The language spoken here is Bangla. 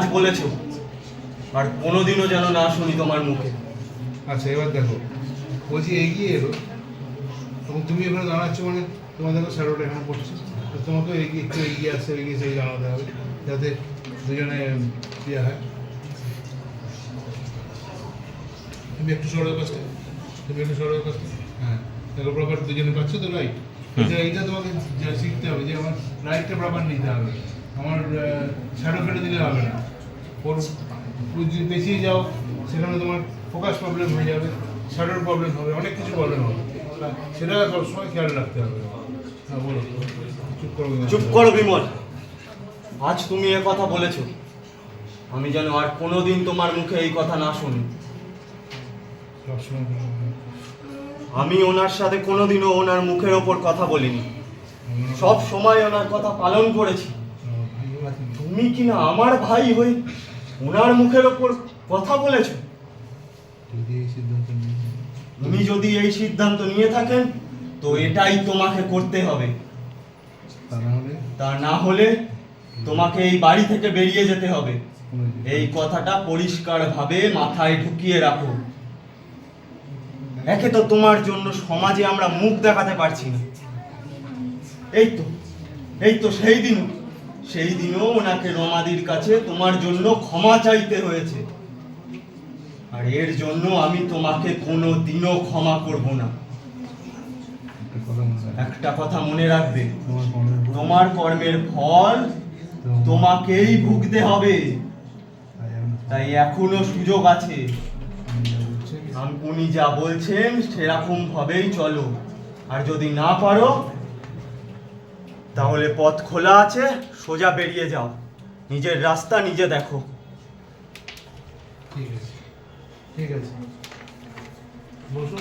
আজ বলেছ। আর কোনোদিনও যেন না শুনি তোমার মুখে। আচ্ছা এবার দেখো। বলছি এগিয়ে এলো তখন তুমি এখানে দাঁড়াচ্ছ মানে তোমার দেখো শ্যাডোটা এখানে পড়ছে। তো তোমাকে এগিয়ে একটু এগিয়ে আসতে এগিয়ে সেই দাঁড়াতে হবে যাতে দুজনে ইয়ে হয়। তুমি একটু সরো কাছ থেকে তুমি একটু সরো কাছ থেকে হ্যাঁ দেখো প্রপার দুজনে পাচ্ছ তো রাইট এইটা তোমাকে শিখতে হবে যে আমার রাইটটা প্রপার নিতে হবে। আমার শ্যাডো ফেটে দিলে হবে না। ওর যদি পেছিয়ে যাও সেখানে তোমার ফোকাস প্রবলেম হয়ে যাবে শ্যাডোর প্রবলেম হবে অনেক কিছু প্রবলেম হবে। সেটা সবসময় খেয়াল রাখতে হবে। হ্যাঁ বলো। চুপ করো চুপ করো বিমল। আজ তুমি এ কথা বলেছ। আমি যেন আর কোনোদিন তোমার মুখে এই কথা না শুনি। আমি ওনার সাথে কোনোদিনও ওনার মুখের ওপর কথা বলিনি। সব সময় ওনার কথা পালন করেছি। তুমি কি না আমার ভাই হয়ে ওনার মুখের ওপর কথা বলেছ? তুমি যদি এই সিদ্ধান্ত নিয়ে থাকেন তো এটাই তোমাকে করতে হবে। তা না হলে? তা না হলে তোমাকে এই বাড়ি থেকে বেরিয়ে যেতে হবে। এই কথাটা পরিষ্কারভাবে মাথায় ঢুকিয়ে রাখো। একে তো তোমার জন্য সমাজে আমরা মুখ দেখাতে পারছি না। এই তো এই তো সেই দিন সেই দিনও ওনাকে রমাদির কাছে তোমার জন্য ক্ষমা চাইতে হয়েছে। আর এর জন্য আমি তোমাকে কোনো দিনও ক্ষমা করব না। একটা কথা মনে রাখবে। তোমার কর্মের ফল। তোমাকেই ভুগতে হবে। তাই এখনও সুযোগ আছে। উনি যা বলছেন সেরকম ভাবেই চলো। আর যদি না পারো তাহলে পথ খোলা আছে, সোজা বেরিয়ে যাও। নিজের রাস্তা নিজে দেখো। ঠিক আছে। ঠিক আছে। বসো